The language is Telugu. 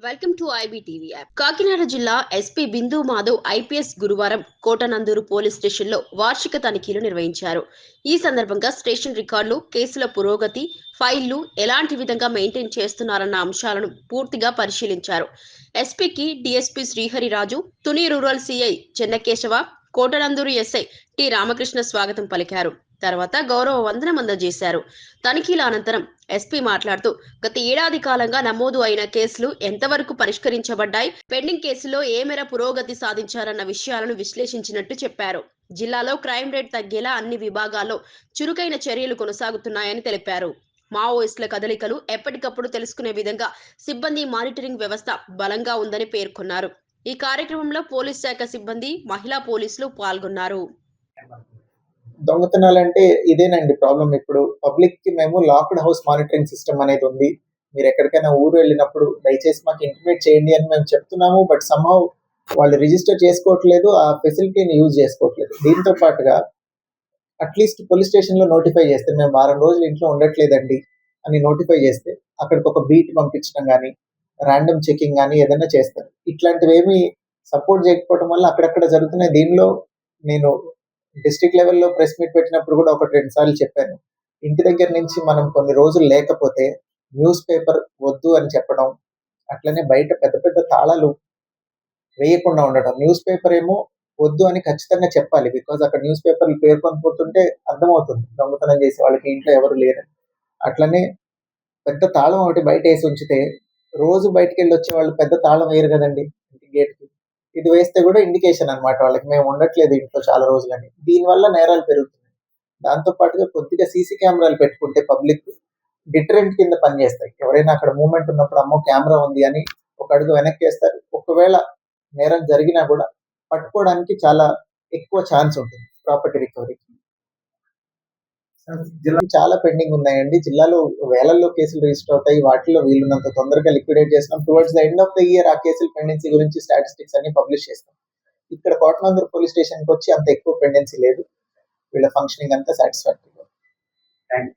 Welcome to IBTV app Kakinada జిల్లా ఎస్పీ బిందు మాధవ్ ఐపీఎస్ గురువారం కోటనందూరు పోలీస్ స్టేషన్లో వార్షిక తనిఖీలు నిర్వహించారు. ఈ సందర్భంగా స్టేషన్ రికార్డులు కేసుల పురోగతి ఫైళ్ళు ఎలాంటి విధంగా మెయింటైన్ చేస్తున్నారన్న అంశాలను పూర్తిగా పరిశీలించారు. ఎస్పీకి DSP Srihariraju Tuni rural CI Chennakesava Kotananduru SI T Ramakrishna స్వాగతం పలికారు. తర్వాత గౌరవ వందనం అందజేశారు తనిఖీల అనంతరం ఎస్పీ మాట్లాడుతూ గత ఏడాది కాలంగా నమోదు అయిన కేసులు ఎంతవరకు పరిష్కరించబడ్డాయి పెండింగ్ కేసులో ఏ మేర పురోగతి సాధించారన్న విషయాలను విశ్లేషించినట్టు చెప్పారు. జిల్లాలో క్రైమ్ రేట్ తగ్గేలా అన్ని విభాగాల్లో చురుకైన చర్యలు కొనసాగుతున్నాయని తెలిపారు. మావోయిస్టుల కదలికలు ఎప్పటికప్పుడు తెలుసుకునే విధంగా సిబ్బంది మానిటరింగ్ వ్యవస్థ బలంగా ఉందని పేర్కొన్నారు. ఈ కార్యక్రమంలో పోలీస్ శాఖ సిబ్బంది మహిళా పోలీసులు పాల్గొన్నారు. దొంగతనాలంటే ఇదేనండి ప్రాబ్లం ఇప్పుడు పబ్లిక్కి మేము లాక్డ్ హౌస్ మానిటరింగ్ సిస్టమ్ అనేది ఉంది. మీరు ఎక్కడికైనా ఊరు వెళ్ళినప్పుడు దయచేసి మాకు ఇంటిమేట్ చేయండి అని మేము చెప్తున్నాము. బట్ సమ్హౌ వాళ్ళు రిజిస్టర్ చేసుకోవట్లేదు ఆ ఫెసిలిటీని యూజ్ చేసుకోవట్లేదు. దీంతో పాటుగా అట్లీస్ట్ పోలీస్ స్టేషన్లో నోటిఫై చేస్తే మేము వారం రోజులు ఇంట్లో ఉండట్లేదండి అని నోటిఫై చేస్తే అక్కడికి ఒక బీట్ పంపించడం కానీ ర్యాండమ్ చెకింగ్ కానీ ఏదైనా చేస్తారు. ఇట్లాంటివి ఏమి సపోర్ట్ చేయకపోవడం వల్ల అక్కడక్కడ జరుగుతున్నాయి. దీనిలో నేను డిస్టిక్ లెవెల్లో ప్రెస్ మీట్ పెట్టినప్పుడు కూడా ఒకటి రెండు సార్లు చెప్పాను. ఇంటి దగ్గర నుంచి మనం కొన్ని రోజులు లేకపోతే న్యూస్ పేపర్ వద్దు అని చెప్పడం అట్లనే బయట పెద్ద పెద్ద తాళాలు వేయకుండా ఉండటం న్యూస్ పేపర్ ఏమో వద్దు అని ఖచ్చితంగా చెప్పాలి. బికాజ్ అక్కడ న్యూస్ పేపర్లు పేర్కొని పోతుంటే అర్థమవుతుంది. దొంగతనం చేసే వాళ్ళకి ఇంట్లో ఎవరు లేరు. అట్లనే పెద్ద తాళం ఒకటి బయట వేసి ఉంచితే రోజు బయటకు వెళ్ళి వచ్చే వాళ్ళు పెద్ద తాళం వేయరు కదండి. ఇంటి గేట్కి. ఇది వేస్తే కూడా ఇండికేషన్ అన్నమాట. వాళ్ళకి మేము ఉండట్లేదు ఇంట్లో చాలా రోజులని. దీనివల్ల నేరాలు పెరుగుతున్నాయి. దాంతో పాటుగా కొద్దిగా సీసీ కెమెరాలు పెట్టుకుంటే పబ్లిక్ డిటరెంట్ కింద పనిచేస్తాయి. ఎవరైనా అక్కడ మూమెంట్ ఉన్నప్పుడు అమ్మో కెమెరా ఉంది అని ఒక అడుగు వెనక్కి వేస్తారు. ఒకవేళ నేరం జరిగినా కూడా పట్టుకోవడానికి చాలా ఎక్కువ ఛాన్స్ ఉంటుంది ప్రాపర్టీ రికవరీకి. జిల్లా చాలా పెండింగ్ ఉన్నాయండి. జిల్లాలో వేలల్లో కేసులు రిజిస్టర్ అవుతాయి. వాటిలో వీలున్నంత తొందరగా లిక్విడేట్ చేస్తాం. Towards the end of the year ఆ కేసులు పెండెన్సీ గురించి స్టాటిస్టిక్స్ అన్ని పబ్లిష్ చేస్తాం. ఇక్కడ కోటనందూరు పోలీస్ స్టేషన్కి వచ్చి అంత ఎక్కువ పెండెన్సీ లేదు. వీళ్ళ ఫంక్షనింగ్ అంతా సాటిస్ఫాక్టరీ థ్యాంక్స్